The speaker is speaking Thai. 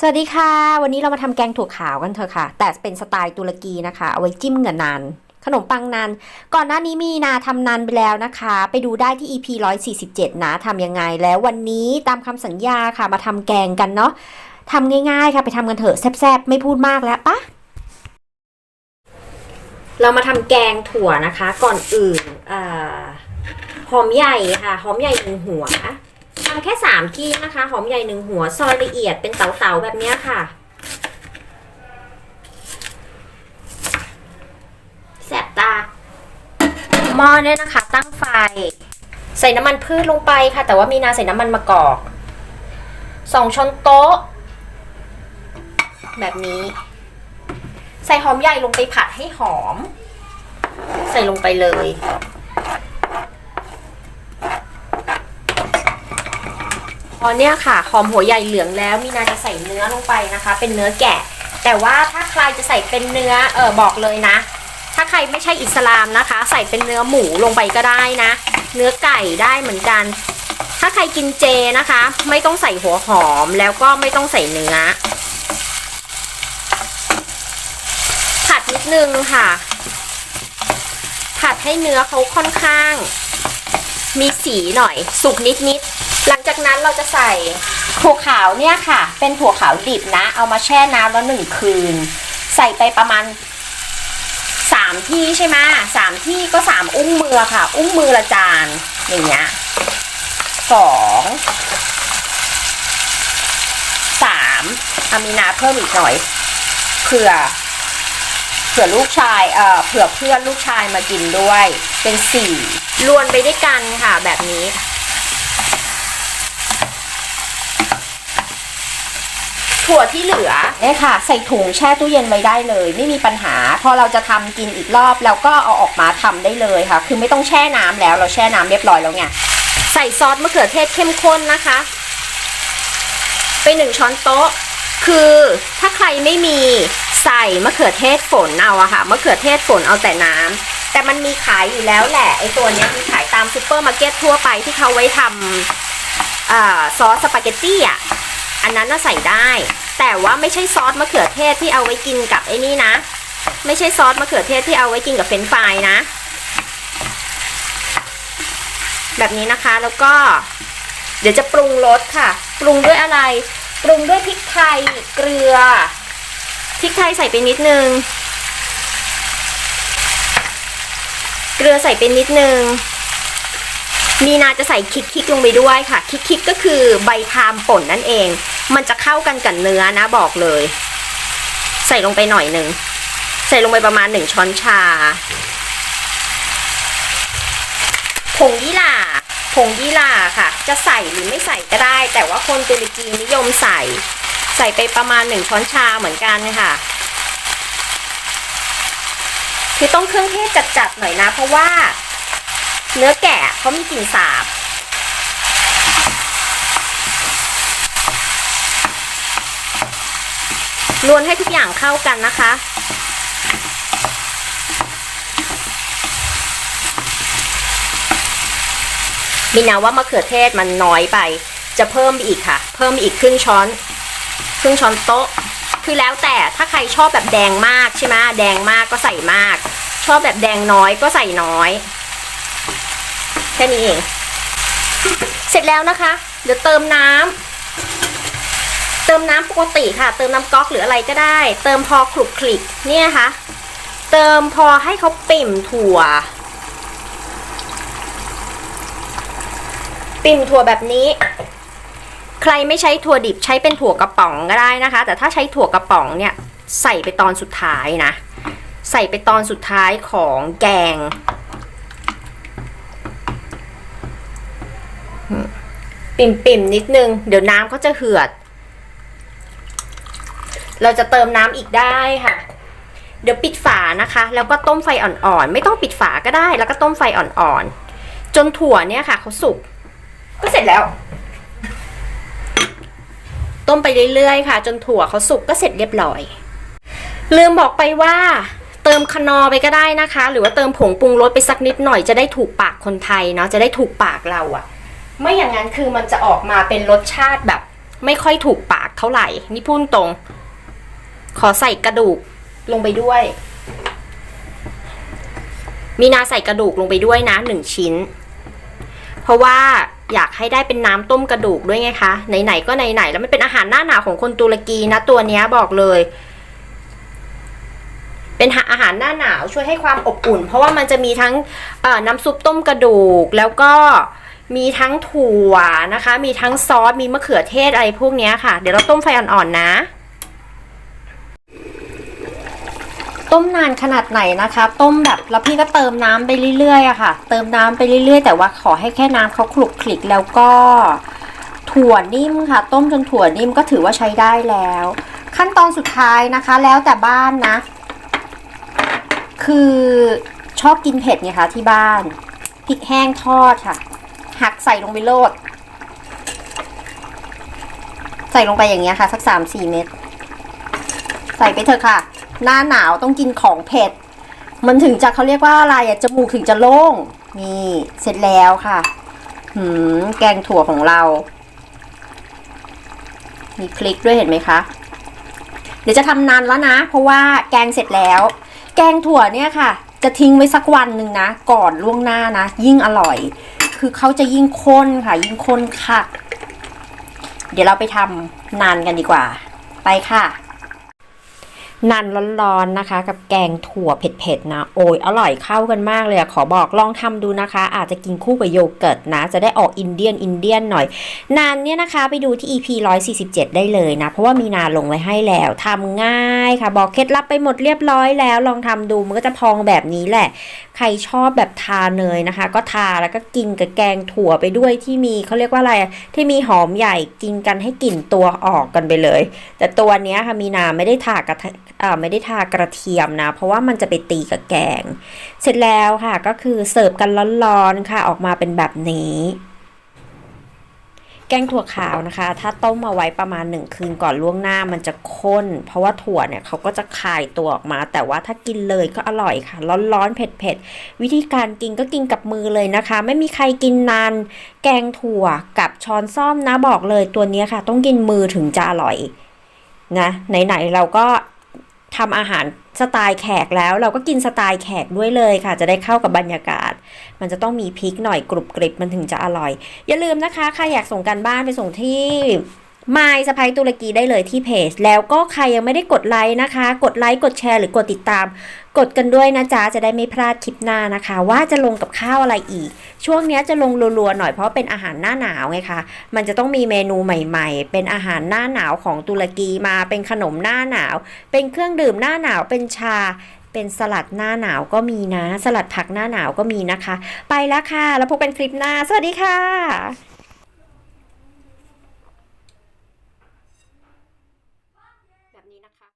สวัสดีค่ะ วันนี้เรามาทำแกงถั่วขาวกันเถอะค่ะ แต่เป็นสไตล์ตุรกีนะคะ เอาไว้จิ้มกับนาน ขนมปังนาน ก่อนหน้านี้มีนาทำนานไปแล้วนะคะ ไปดูได้ที่ EP 147 นะทำยังไงแล้ววันนี้ตามคำสัญญาค่ะ มาทำแกงกันเนาะทำง่ายๆค่ะไปทำกันเถอะแซ่บๆ ไม่พูดมากแล้วปะเรามาทำแกงถั่วนะคะ ก่อนอื่นอหอมใหญ่ค่ะ หอมใหญ่หนึ่งหัว ทำแค่สามที่นะคะ หอมใหญ่หนึ่งหัว ซอยละเอียดเป็นเต๋าๆแบบนี้ค่ะ แสบตา หม้อเนี่ยนะคะ ตั้งไฟ ใส่น้ำมันพืชลงไปค่ะ แต่ว่ามีนาใส่น้ำมันมะกอกสองช้อนโต๊ะ แบบนี้ ใส่หอมใหญ่ลงไปผัดให้หอม ใส่ลงไปเลย พอเนี่ยค่ะหอมหัวใหญ่เหลืองแล้วมีนาจะใส่เนื้อลงไปนะคะ เป็นเนื้อแกะ แต่ว่าถ้าใครจะใส่เป็นเนื้อเออบอกเลยนะ ถ้าใครไม่ใช่อิสลามนะคะ ใส่เป็นเนื้อหมูลงไปก็ได้นะ เนื้อไก่ได้เหมือนกัน ถ้าใครกินเจนะคะ ไม่ต้องใส่หัวหอมแล้วก็ไม่ต้องใส่เนื้อผัดนิดนึงค่ะผัดให้เนื้อเขาค่อนข้าง มีสีหน่อย สุกนิดนิดๆ หลังจากนั้นเราจะใส่ถั่วขาวเนี่ยค่ะ เป็นถั่วขาวดิบนะ เอามาแช่น้ำแล้วหนึ่งคืน ใส่ไปประมาณสามที่ใช่ไหมสามที่ก็สามอุ้งมือค่ะ อุ้งมือละจานอย่างเงี้ยสองสามอามีนาเพิ่มอีกหน่อยเผื่อเผื่อลูกชายเอ่อเผื่อเพื่อนลูกชายมากินด้วย เป็นสี่รวนไปด้วยกันค่ะแบบนี้ ถั่วที่เหลือเนี่ยค่ะ ใส่ถุงแช่ตู้เย็นไว้ได้เลย ไม่มีปัญหา พอเราจะทำกินอีกรอบแล้วก็เอาออกมาทำได้เลยค่ะ คือไม่ต้องแช่น้ำแล้วเราแช่น้ำเรียบร้อยแล้วไงใส่ซอสมะเขือเทศเข้มข้นนะคะไปหนึ่งช้อนโต๊ะ คือถ้าใครไม่มีใส่มะเขือเทศฝนเอาอะค่ะมะเขือเทศฝนเอาแต่น้ำแต่มันมีขายอยู่แล้วแหละไอตัวนี้มีขายตามซูเปอร์มาร์เก็ตทั่วไปที่เขาไว้ทำอซอสสปาเกตตี้อะอันนั้นน่ะใส่ได้ แต่ว่าไม่ใช่ซอสมะเขือเทศที่เอาไว้กินกับไอ้นี่นะ ไม่ใช่ซอสมะเขือเทศที่เอาไว้กินกับเฟรนฟรายนะ แบบนี้นะคะแล้วก็ เดี๋ยวจะปรุงรสค่ะ ปรุงด้วยอะไร ปรุงด้วยพริกไทยเกลือพริกไทยใส่ไปนิดนึง เกลือใส่ไปนิดนึง มีนาจะใส่คิกคิกลงไปด้วยค่ะ คิกคิกก็คือใบพามป่นนั่นเอง มันจะเข้ากันกับเนื้อนะบอกเลย ใส่ลงไปหน่อยหนึ่งใส่ลงไปประมาณหนึ่งช้อนชาผงยี่หร่าผงยี่หร่าค่ะ จะใส่หรือไม่ใส่ก็ได้ แต่ว่าคนตุรกีนิยมใส่ ใส่ไปประมาณหนึ่งช้อนชาเหมือนกันค่ะ คือต้องเครื่องเทศจัดๆหน่อยนะ เพราะว่า เนื้อแกะเขามีกลิ่นสาบรวนให้ทุกอย่างเข้ากันนะคะ มินาว่ามะเขือเทศมันน้อยไป จะเพิ่มอีกค่ะ เพิ่มอีกครึ่งช้อน ครึ่งช้อนโต๊ะ คือแล้วแต่ถ้าใครชอบแบบแดงมากใช่ไหมแดงมากก็ใส่มาก ชอบแบบแดงน้อยก็ใส่น้อย แค่นี้เอง เสร็จแล้วนะคะ เดี๋ยวเติมน้ำเติมน้ำปกติค่ะ เติมน้ำก๊อกหรืออะไรก็ได้ เติมพอคลุกคลิกเนี่ยค่ะ เติมพอให้เขาปิ่มถั่ว ปิ่มถั่วแบบนี้ ใครไม่ใช้ถั่วดิบใช้เป็นถั่วกระป๋องก็ได้นะคะ แต่ถ้าใช้ถั่วกระป๋องเนี่ยใส่ไปตอนสุดท้ายนะ ใส่ไปตอนสุดท้ายของแกง ปิ่มๆนิดนึง เดี๋ยวน้ำเขาจะเหือด เราจะเติมน้ำอีกได้ค่ะ เดี๋ยวปิดฝานะคะ แล้วก็ต้มไฟอ่อนๆ ไม่ต้องปิดฝาก็ได้ แล้วก็ต้มไฟอ่อนๆ จนถั่วเนี่ยค่ะเขาสุก ก็เสร็จแล้ว ต้มไปเรื่อยๆค่ะ จนถั่วเขาสุกก็เสร็จเรียบร้อย ลืมบอกไปว่าเติมคนอไปก็ได้นะคะ หรือว่าเติมผงปรุงรสไปสักนิดหน่อยจะได้ถูกปากคนไทยเนาะจะได้ถูกปากเราอะ ไม่อย่างนั้นคือมันจะออกมาเป็นรสชาติแบบ ไม่ค่อยถูกปากเท่าไหร่ นี่พูดตรง ขอใส่กระดูกลงไปด้วย มีนาใส่กระดูกลงไปด้วยนะหนึ่งชิ้น เพราะว่าอยากให้ได้เป็นน้ำต้มกระดูกด้วยไงคะไหนๆก็ไหนๆแล้วมันเป็นอาหารหน้าหนาวของคนตุรกีนะตัวนี้บอกเลย เป็นอาหารหน้าหนาวช่วยให้ความอบอุ่น เพราะว่ามันจะมีทั้งน้ำซุปต้มกระดูกแล้วก็ มีทั้งถั่วนะคะ มีทั้งซอส มีมะเขือเทศอะไรพวกนี้ค่ะ เดี๋ยวเราต้มไฟอ่อนๆนะ ต้มนานขนาดไหนนะคะ ต้มแบบแล้วพี่ก็เติมน้ำไปเรื่อยๆอะค่ะ เติมน้ำไปเรื่อยๆ แต่ว่าขอให้แค่น้ำเขาคลุกคลิกแล้วก็ถั่วนิ่มค่ะ ต้มจนถั่วนิ่มก็ถือว่าใช้ได้แล้ว ขั้นตอนสุดท้ายนะคะ แล้วแต่บ้านนะ คือชอบกินเผ็ดไงคะที่บ้านพริกแห้งทอดค่ะ หักใส่ลงไปโลด ใส่ลงไปอย่างเงี้ยค่ะ สักสามสี่เม็ดใส่ไปเถอะค่ะ หน้าหนาวต้องกินของเผ็ด มันถึงจะเขาเรียกว่าอะไรอะจมูกถึงจะโล่ง นี่เสร็จแล้วค่ะ หืม แกงถั่วของเรา มีพริกด้วยเห็นไหมคะ เดี๋ยวจะทำนานแล้วนะ เพราะว่าแกงเสร็จแล้ว แกงถั่วเนี่ยค่ะ จะทิ้งไว้สักวันหนึ่งนะ ก่อนล่วงหน้านะ ยิ่งอร่อย คือเขาจะยิ่งข้นค่ะ ยิ่งข้นค่ะ เดี๋ยวเราไปทำนานกันดีกว่า ไปค่ะนันร้อนๆนะคะ กับแกงถั่วเผ็ดๆนะโอ้ยอร่อยเข้ากันมากเลยอะขอบอกลองทำดูนะคะ อาจจะกินคู่กับโยเกิร์ตนะ จะได้ออกอินเดียนอินเดียนหน่อยนานเนี่ยนะคะ ไปดูที่ EP 147 ได้เลยนะ เพราะว่ามีนาลงไว้ให้แล้วทำง่าย ค่ะ บอกเคล็ดลับไปหมดเรียบร้อยแล้วลองทำดูมันก็จะพองแบบนี้แหละ ใครชอบแบบทาเนยนะคะ ก็ทาแล้วก็กินกับแกงถั่วไปด้วยที่มีเขาเรียกว่าอะไรที่มีหอมใหญ่กินกันให้กลิ่นตัวออกกันไปเลย แต่ตัวเนี้ยค่ะมีนาไม่ได้ทากระทะอ่าไม่ได้ทากระเทียมนะ เพราะว่ามันจะไปตีกับแกง เสร็จแล้วค่ะก็คือเสิร์ฟกันร้อนๆค่ะออกมาเป็นแบบนี้ แกงถั่วขาวนะคะ ถ้าต้มมาไว้ประมาณหนึ่งคืนก่อนล่วงหน้ามันจะข้น เพราะว่าถั่วเนี่ยเขาก็จะคายตัวออกมา แต่ว่าถ้ากินเลยก็อร่อยค่ะ ร้อนๆเผ็ดๆ วิธีการกินก็กินกับมือเลยนะคะ ไม่มีใครกินนาน แกงถั่วกับช้อนซ่อมนะบอกเลยตัวนี้ค่ะ ต้องกินมือถึงจะอร่อยนะไหนๆเราก็ ทำอาหารสไตล์แขกแล้ว เราก็กินสไตล์แขกด้วยเลยค่ะ จะได้เข้ากับบรรยากาศ มันจะต้องมีพริกหน่อยกรุบกริบมันถึงจะอร่อย อย่าลืมนะคะใครอยากส่งกันบ้านไปส่งที่ มายสไปตุรกีได้เลยที่เพจ แล้วก็ใครยังไม่ได้กดไลค์นะคะ กดไลค์กดแชร์หรือกดติดตาม กดกันด้วยนะจ๊ะ จะได้ไม่พลาดคลิปหน้านะคะ ว่าจะลงกับข้าวอะไรอีก ช่วงนี้จะลงรัวๆหน่อยเพราะเป็นอาหารหน้าหนาวไงคะ มันจะต้องมีเมนูใหม่ๆ เป็นอาหารหน้าหนาวของตุรกีมาเป็นขนมหน้าหนาว เป็นเครื่องดื่มหน้าหนาวเป็นชาเป็นสลัดหน้าหนาวก็มีนะ สลัดผักหน้าหนาวก็มีนะคะ ไปแล้วค่ะ แล้วพบกันคลิปหน้า สวัสดีค่ะ